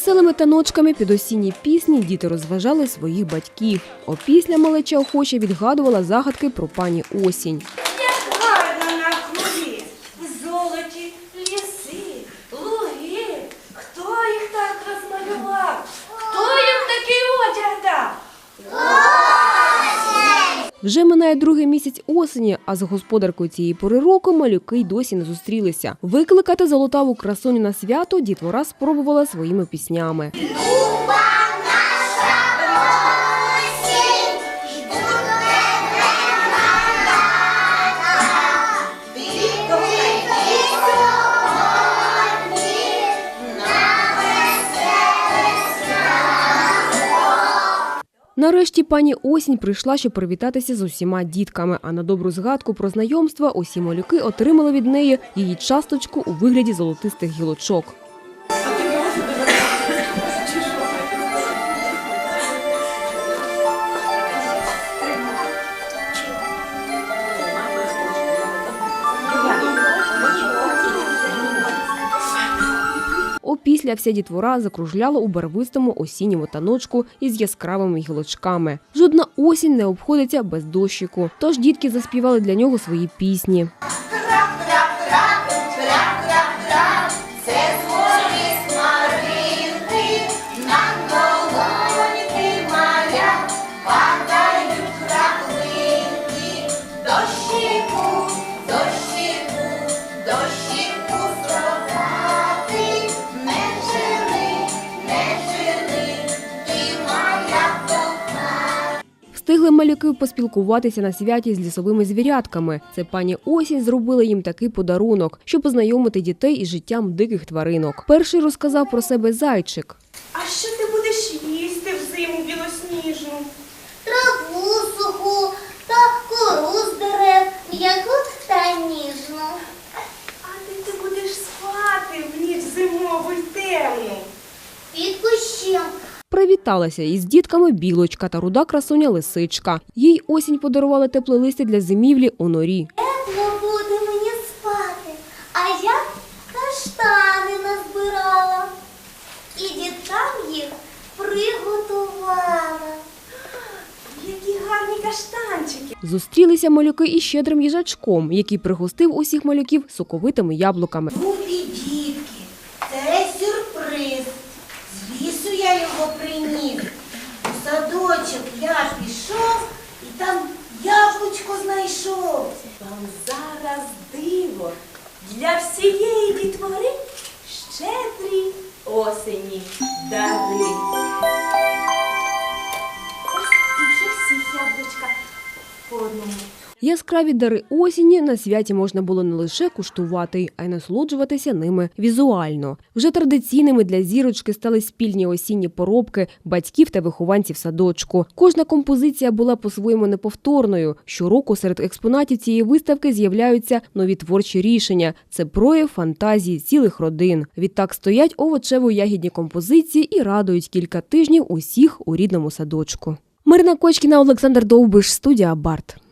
теплими таночками під осінні пісні діти розважали своїх батьків. Опісля малеча охоче відгадувала загадки про пані осінь. Вже минає другий місяць осені, а з господаркою цієї пори року малюки й досі не зустрілися. Викликати золотаву красуню на свято дітвора спробувала своїми піснями. Нарешті пані осінь прийшла, щоб привітатися з усіма дітками. А на добру згадку про знайомство усі малюки отримали від неї її часточку у вигляді золотистих гілочок. Опісля вся дітвора закружляла у барвистому осінньому таночку із яскравими гілочками. Жодна осінь не обходиться без дощику. Тож дітки заспівали для нього свої пісні. Встигли малюки поспілкуватися на святі з лісовими звірятками. Це пані осінь зробила їм такий подарунок, щоб познайомити дітей із життям диких тваринок. Перший розказав про себе зайчик. А що Привіталася із дітками білочка та руда красуня лисичка. Їй осінь подарувала тепле листя для зимівлі у норі. тепло буде мені спати, а я каштани назбирала і діткам їх приготувала. Які гарні каштанчики. Зустрілися малюки із щедрим їжачком, який пригостив усіх малюків соковитими яблуками. Любі дітки, це сюрприз. З лісу я його приніс. У садочок я пішов і там знайшов. Вам зараз диво для всієї дітвори щедрі осені Яскраві дари осені на святі можна було не лише куштувати, а й насолоджуватися ними візуально. Вже традиційними для зірочки стали спільні осінні поробки батьків та вихованців садочку. Кожна композиція була по-своєму неповторною. Щороку серед експонатів цієї виставки з'являються нові творчі рішення. Це прояв фантазії цілих родин. Відтак стоять овочево-ягідні композиції і радують кілька тижнів усіх у рідному садочку. Марина Кочкіна, Олександр Довбиш, студія Барт.